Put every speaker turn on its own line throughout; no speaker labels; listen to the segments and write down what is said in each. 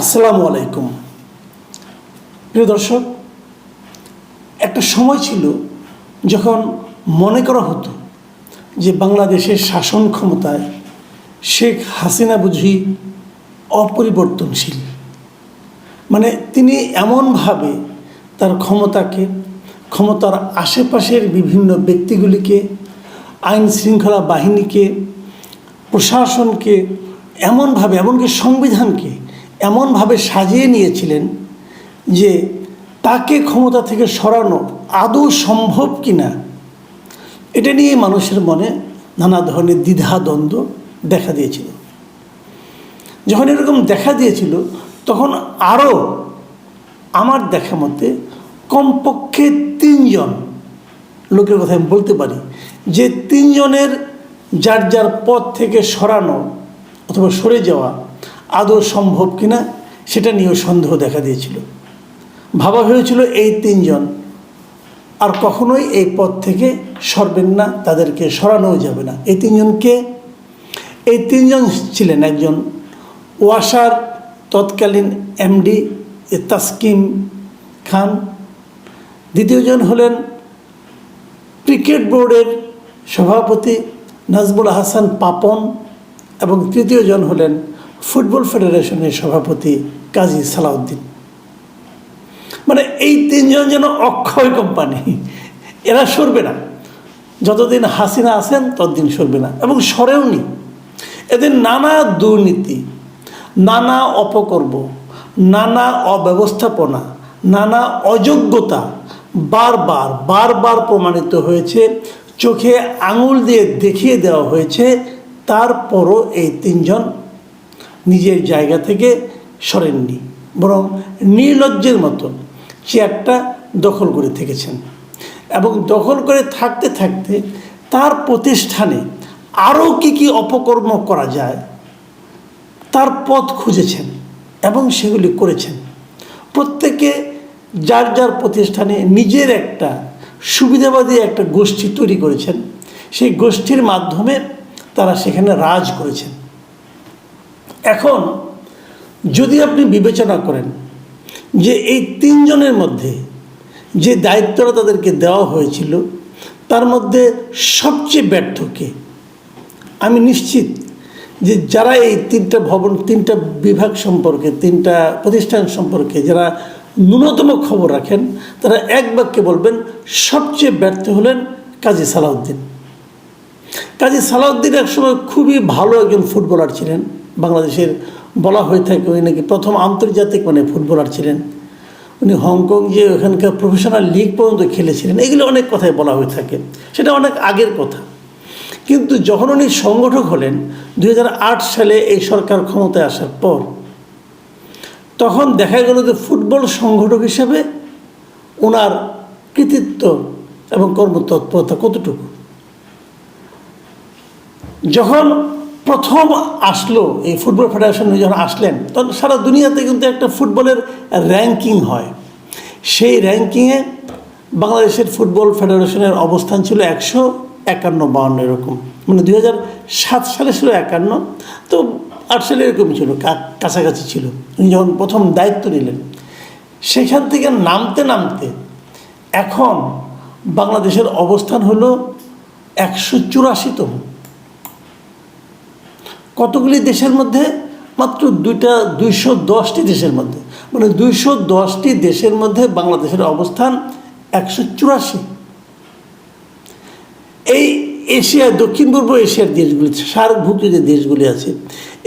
আসসালামু আলাইকুম। প্রিয় দর্শক, একটা সময় ছিল যখন মনে করা হতো যে বাংলাদেশের শাসন ক্ষমতায় শেখ হাসিনা বুঝি অপরিবর্তনশীল। মানে তিনি এমনভাবে তার ক্ষমতাকে, ক্ষমতার আশেপাশের বিভিন্ন ব্যক্তিগুলিকে, আইন শৃঙ্খলা বাহিনীকে, প্রশাসনকে, এমনভাবে, এমনকি সংবিধানকে এমনভাবে সাজিয়ে নিয়েছিলেন যে তাকে ক্ষমতা থেকে সরানো আদৌ সম্ভব কি না এটা নিয়ে মানুষের মনে নানা ধরনের দ্বিধাদ্বন্দ্ব দেখা দিয়েছিল। যখন এরকম দেখা দিয়েছিল, তখন আরও আমার দেখা মতে কমপক্ষে তিনজন, লোকের কথা আমি বলতে পারি, যে তিনজনের যার যার পথ থেকে সরানো অথবা সরে যাওয়া আদৌ সম্ভব কিনা সেটা নিয়েও সন্দেহ দেখা দিয়েছিল। ভাবা হয়েছিল এই তিনজন। আর কখনোই এই পথ থেকে সরবেন না, তাদেরকে সরানোও যাবে না। এই তিনজনকে এই তিনজন ছিলেন একজন ওয়াসার তৎকালীন এমডি তাসকিম খান। দ্বিতীয়জন হলেন ক্রিকেট বোর্ডের সভাপতি নাজমুল হাসান পাপন এবং তৃতীয়জন হলেন ফুটবল ফেডারেশনের সভাপতি কাজী সালাউদ্দিন। মানে এই তিনজন যেন অক্ষয় কোম্পানি, এরা সরবে না। যতদিন হাসিনা আছেন, ততদিন সরবে না। এবং সরেওনি এদের নানা দুর্নীতি, নানা অপকর্ম, নানা অব্যবস্থাপনা, নানা অযোগ্যতা বারবার বারবার প্রমাণিত হয়েছে, চোখে আঙুল দিয়ে দেখিয়ে দেওয়া হয়েছে। তারপরও এই তিনজন নিজের জায়গা থেকে সরেননি, বরং নির্লজ্জের মতো চেয়ারটা দখল করে থেকেছেন। এবং দখল করে থাকতে থাকতে তার প্রতিষ্ঠানে আরও কি কি অপকর্ম করা যায়, তার পথ খুঁজেছেন এবং সেগুলি করেছেন। প্রত্যেকে যার যার প্রতিষ্ঠানে নিজের একটা সুবিধাবাদী একটা গোষ্ঠী তৈরি করেছেন, সেই গোষ্ঠীর মাধ্যমে তারা সেখানে রাজ করেছেন। এখন যদি আপনি বিবেচনা করেন যে এই তিনজনের মধ্যে যে দায়িত্বটা তাদেরকে দেওয়া হয়েছিল, তার মধ্যে সবচেয়ে ব্যর্থকে আমি নিশ্চিত যে যারা এই তিনটা ভবন, তিনটা বিভাগ সম্পর্কে, তিনটা প্রতিষ্ঠান সম্পর্কে যারা ন্যূনতম খবর রাখেন, তারা এক বাক্যে বলবেন, সবচেয়ে ব্যর্থ হলেন কাজী সালাউদ্দিন। কাজী সালাউদ্দিন একসময় খুবই ভালো একজন ফুটবলার ছিলেন। বাংলাদেশের বলা হয়ে থাকে, উনি নাকি প্রথম আন্তর্জাতিক মানে ফুটবলার ছিলেন। উনি হংকং যে ওখানকার প্রফেশনাল লিগ পর্যন্ত খেলেছিলেন, এগুলো অনেক কথাই বলা হয়ে থাকে। সেটা অনেক আগের কথা। কিন্তু যখন উনি সংগঠক হলেন দু হাজার আট সালে এই সরকার ক্ষমতায় আসার পর, তখন দেখা গেল যে ফুটবল সংগঠক হিসেবে ওনার কৃতিত্ব এবং কর্মতৎপরতা কতটুকু? যখন প্রথম আসলো এই ফুটবল ফেডারেশনে যখন আসলেন, তখন সারা দুনিয়াতে কিন্তু একটা ফুটবলের র্যাঙ্কিং হয়। সেই র্যাঙ্কিংয়ে বাংলাদেশের ফুটবল ফেডারেশনের অবস্থান ছিল একশো একান্ন বাউন্ন এরকম। মানে দুই সাত সালে ছিল একান্ন, তো আট সালে এরকম ছিল কাছাকাছি ছিল। উনি যখন প্রথম দায়িত্ব নিলেন, সেখান থেকে নামতে নামতে এখন বাংলাদেশের অবস্থান হলো একশো চুরাশিতম। কতগুলি দেশের মধ্যে? মাত্র দুইটা, দুইশো দশটি দেশের মধ্যে। মানে দুইশো দশটি দেশের মধ্যে বাংলাদেশের অবস্থান একশো চুরাশি। এই এশিয়া, দক্ষিণ পূর্ব এশিয়ার দেশগুলি সার্কভুক্ত যে দেশগুলি আছে,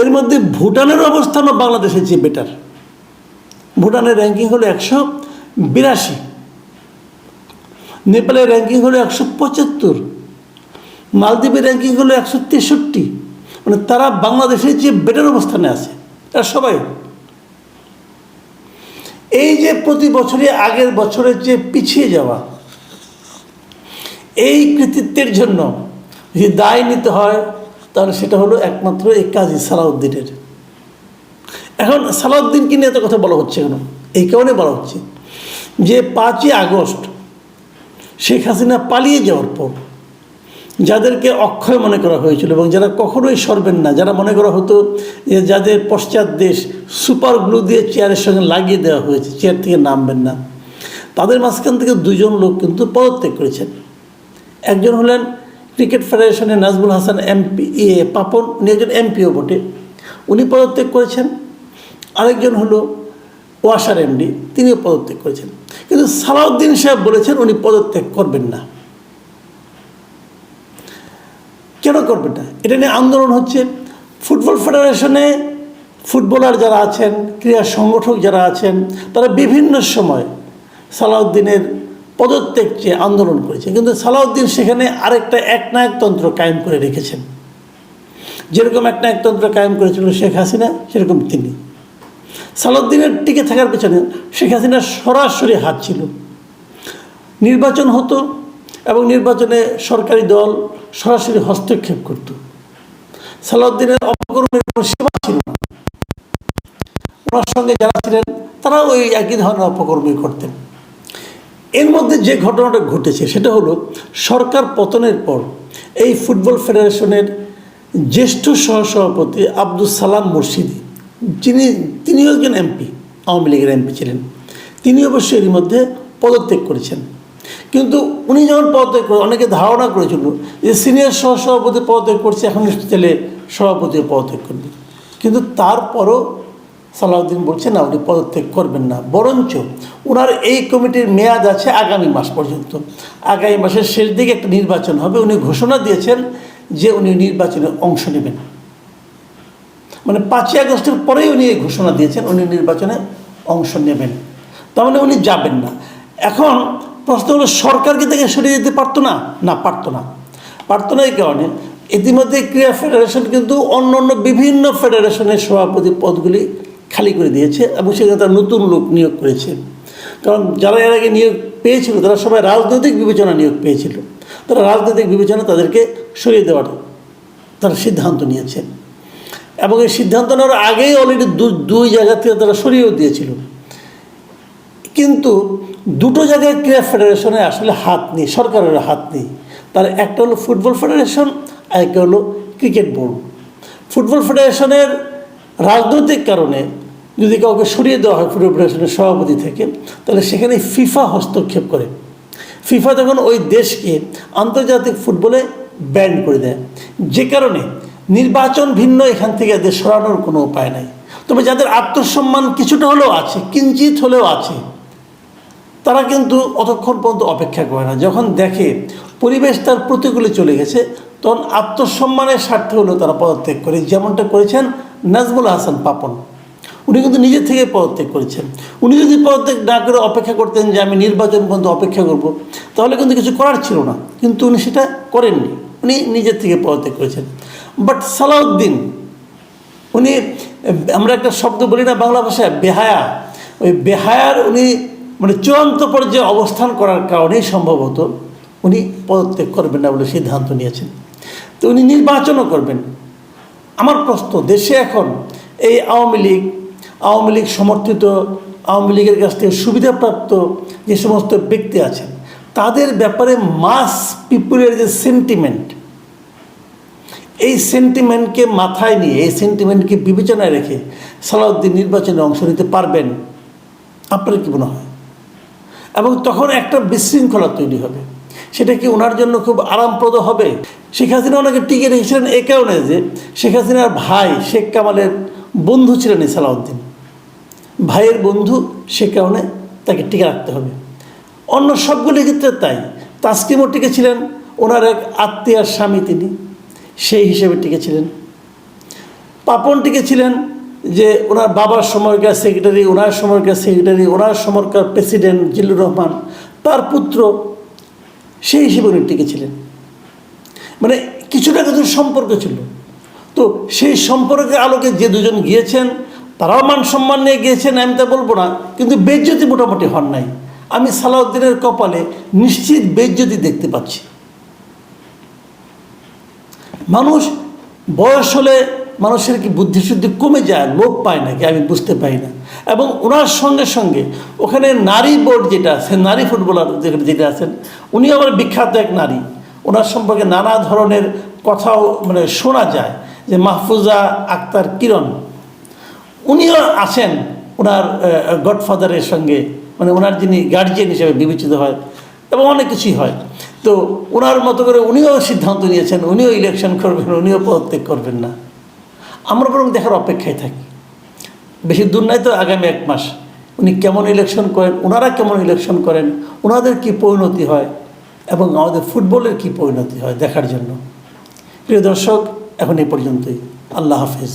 এর মধ্যে ভুটানের অবস্থানও বাংলাদেশের চেয়ে বেটার ভুটানের র্যাঙ্কিং হলো একশো বিরাশি। নেপালের র্যাঙ্কিং হলো একশো পঁচাত্তর। মালদ্বীপের র্যাঙ্কিং হলো একশো তেষট্টি। মানে তারা বাংলাদেশের যে বেটার অবস্থানে আছে। তারা সবাই। এই যে প্রতি বছরে আগের বছরের যে পিছিয়ে যাওয়া, এই কৃতিত্বের জন্য যদি দায় নিতে হয়, তাহলে সেটা হলো একমাত্র এই কাজী সালাউদ্দিনের। এখন সালাউদ্দিনকে নিয়ে এত কথা বলা হচ্ছে কেন? এই কারণে বলা হচ্ছে যে পাঁচই আগস্ট শেখ হাসিনা পালিয়ে যাওয়ার পর যাদেরকে অক্ষয় মনে করা হয়েছিল এবং যারা কখনোই সরবেন না, যারা মনে করা হতো যে যাদের পশ্চাৎ দেশ সুপার গ্লু দিয়ে চেয়ারের সঙ্গে লাগিয়ে দেওয়া হয়েছে, চেয়ার থেকে নামবেন না। তাদের মাঝখান থেকে দুজন লোক কিন্তু পদত্যাগ করেছেন। একজন হলেন ক্রিকেট ফেডারেশনের নাজমুল হাসান এমপি, এ, পাপন, উনি একজন এমপিও বটে। উনি পদত্যাগ করেছেন। আরেকজন হলো ওয়াসার এমডি, তিনিও পদত্যাগ করেছেন। কিন্তু সালাউদ্দিন সাহেব বলেছেন উনি পদত্যাগ করবেন না। কেন করবে না এটা নিয়ে আন্দোলন হচ্ছে। ফুটবল ফেডারেশনে ফুটবলার যারা আছেন, ক্রীড়া সংগঠক যারা আছেন, তারা বিভিন্ন সময় সালাউদ্দিনের পদত্যাগ চেয়ে আন্দোলন করেছে। কিন্তু সালাউদ্দিন সেখানে আরেকটা একনায়কতন্ত্র কায়েম করে রেখেছেন। যেরকম একনায়কতন্ত্র কায়েম করেছিল শেখ হাসিনা, সেরকম তিনি। সালাউদ্দিনের টিকে থাকার পেছনে শেখ হাসিনার সরাসরি হাত ছিল। নির্বাচন হতো নির্বাচনে সরকারি দল সরাসরি হস্তক্ষেপ করত। সালাউদ্দিনের অপকর্মের কোনো সীমা ছিল না। ওনার সঙ্গে যারা ছিলেন, তারাও ওই একই ধরনের অপকর্মই করতেন। এর মধ্যে যে ঘটনাটা ঘটেছে, সেটা হলো সরকার পতনের পর এই ফুটবল ফেডারেশনের জ্যেষ্ঠ সহসভাপতি আব্দুল সালাম মুর্শিদি, যিনি, তিনিও একজন এমপি, আওয়ামী লীগের এমপি ছিলেন। তিনি অবশ্য এর মধ্যে পদত্যাগ করেছেন। কিন্তু উনি যখন পদত্যাগ করে অনেকে ধারণা করেছিল যে সিনিয়র সহ সভাপতি পদত্যাগ করছে, এখন ছেলে সভাপতিও পদত্যাগ করবে। কিন্তু তারপরও সালাউদ্দিন বলছে, না, উনি পদত্যাগ করবেন না। বরঞ্চ ওনার এই কমিটির মেয়াদ আছে আগামী মাস পর্যন্ত। আগামী মাসের শেষ দিকে একটা নির্বাচন হবে। উনি ঘোষণা দিয়েছেন যে উনি নির্বাচনে অংশ নেবেন। মানে পাঁচই আগস্টের পরেই উনি এই ঘোষণা দিয়েছেন, উনি নির্বাচনে অংশ নেবেন। তার মানে উনি যাবেন না। এখন প্রশ্ন হলো, সরকারকে থেকে সরিয়ে দিতে পারতো না? না, পারতো না। পারতো না এই কারণে। ইতিমধ্যে ক্রীড়া ফেডারেশন কিন্তু অন্য অন্য বিভিন্ন ফেডারেশনের সভাপতি পদগুলি খালি করে দিয়েছে এবং সেখানে তারা নতুন লোক নিয়োগ করেছে। কারণ যারা এর আগে নিয়োগ পেয়েছিল, তারা সবাই রাজনৈতিক বিবেচনা নিয়োগ পেয়েছিল। তারা রাজনৈতিক বিবেচনা তাদেরকে সরিয়ে দেওয়ার তারা সিদ্ধান্ত নিয়েছে। এবং এই সিদ্ধান্ত নেওয়ার আগেই অলরেডি দুই জায়গা থেকে তারা সরিয়েও দিয়েছিল। কিন্তু দুটো জায়গায় ক্রীড়া ফেডারেশনে আসলে হাত নেই, সরকারের হাত নেই। তার একটা হলো ফুটবল ফেডারেশন, আর একটা হলো ক্রিকেট বোর্ড। ফুটবল ফেডারেশনের রাজনৈতিক কারণে যদি কাউকে সরিয়ে দেওয়া হয় ফুটবল ফেডারেশনের সভাপতি থেকে, তাহলে সেখানে ফিফা হস্তক্ষেপ করে। ফিফা তখন ওই দেশকে আন্তর্জাতিক ফুটবলে ব্যান করে দেয়। যে কারণে নির্বাচন ভিন্ন, এখান থেকে এদের সরানোর কোনো উপায় নাই। তবে যাদের আত্মসম্মান কিছুটা হলেও আছে, কিঞ্চিত হলেও আছে তারা কিন্তু অতক্ষণ পর্যন্ত অপেক্ষা করে না। যখন দেখে পরিবেশ তার প্রতিকূলে চলে গেছে, তখন আত্মসম্মানের স্বার্থে হলেও তারা পদত্যাগ করে। যেমনটা করেছেন নাজমুল হাসান পাপন। উনি কিন্তু নিজের থেকে পদত্যাগ করেছেন। উনি যদি পদত্যাগ না করে অপেক্ষা করতেন যে আমি নির্বাচন পর্যন্ত অপেক্ষা করব, তাহলে কিন্তু কিছু করার ছিল না। কিন্তু উনি সেটা করেননি। উনি নিজের থেকে পদত্যাগ করেছেন। বাট সালাউদ্দিন, উনি, আমরা একটা শব্দ বলি না বাংলা ভাষায়, বেহায়া। ওই বেহায়ার উনি মানে চূড়ান্ত পর্যায়ে অবস্থান করার কারণেই সম্ভবত উনি পদত্যাগ করবেন না বলে সিদ্ধান্ত নিয়েছেন। তো উনি নির্বাচনও করবেন। আমার প্রশ্ন, দেশে এখন এই আওয়ামী লীগ আওয়ামী লীগ সমর্থিত, আওয়ামী লীগের কাছ থেকে সুবিধাপ্রাপ্ত যে সমস্ত ব্যক্তি আছেন, তাদের ব্যাপারে মাস পিপুলের যে সেন্টিমেন্ট এই সেন্টিমেন্টকে মাথায় নিয়ে, এই সেন্টিমেন্টকে বিবেচনায় রেখে সালাউদ্দিন নির্বাচনে অংশ নিতে পারবেন। আপনার কি মনে হয়? এবং তখন একটা বিশৃঙ্খলা তৈরি হবে। সেটা কি ওনার জন্য খুব আরামপ্রদ হবে? শেখ হাসিনা ওনাকে টিকে রেখেছিলেন এ কারণে যে শেখ হাসিনার ভাই শেখ কামালের বন্ধু ছিলেন সালাউদ্দিন। ভাইয়ের বন্ধু সে কারণে তাকে টিকে রাখতে হবে। অন্য সবগুলি ক্ষেত্রে তাই। তাস্কিমও টিকেছিলেন, ওনার এক আত্মীয়ার স্বামী তিনি, সেই হিসেবে টিকেছিলেন। পাপন টিকেছিলেন যে ওনার বাবার সময়কার সেক্রেটারি ওনার সময়কার সেক্রেটারি ওনার সময়কার প্রেসিডেন্ট জিল্লুর রহমান, তার পুত্র, সেই হিসেবে উনি টিকেছিলেন মানে কিছু না কিছু সম্পর্ক ছিল। তো সেই সম্পর্কের আলোকে যে দুজন গিয়েছেন, তারাও মান সম্মান নিয়ে গিয়েছেন, আমি তা বলব না, কিন্তু বেজ্জতি মোটামুটি হন নাই। আমি সালাউদ্দিনের কপালে নিশ্চিত বেজ্জতি দেখতে পাচ্ছি। মানুষ বয়স হলে মানুষের কি বুদ্ধিশুদ্ধি কমে যায় লোক পায় নাকি? আমি বুঝতে পাই না। এবং ওনার সঙ্গে সঙ্গে ওখানে নারী বোর্ড যেটা আছে, নারী ফুটবলার যেটা যেটা আছেন উনি আবার বিখ্যাত এক নারী। ওনার সম্পর্কে নানা ধরনের কথাও মানে শোনা যায়, যে মাহফুজা আক্তার কিরণ। উনিও আছেন ওনার গডফাদারের সঙ্গে মানে ওনার যিনি গার্জিয়ান হিসেবে বিবেচিত হয়, এবং অনেক কিছুই হয়। তো ওনার মতো করে উনিও সিদ্ধান্ত নিয়েছেন, উনিও ইলেকশন করবেন, উনিও পদত্যাগ করবেন না। আমরা বরং দেখার অপেক্ষায় থাকি। বেশি দূর নাই তো আগামী এক মাস। উনি কেমন ইলেকশন করেন ওনারা কেমন ইলেকশন করেন ওনাদের কি পরিণতি হয় এবং আমাদের ফুটবলের কি পরিণতি হয় দেখার জন্য। প্রিয় দর্শক, এখন এই পর্যন্তই। আল্লাহ হাফিজ।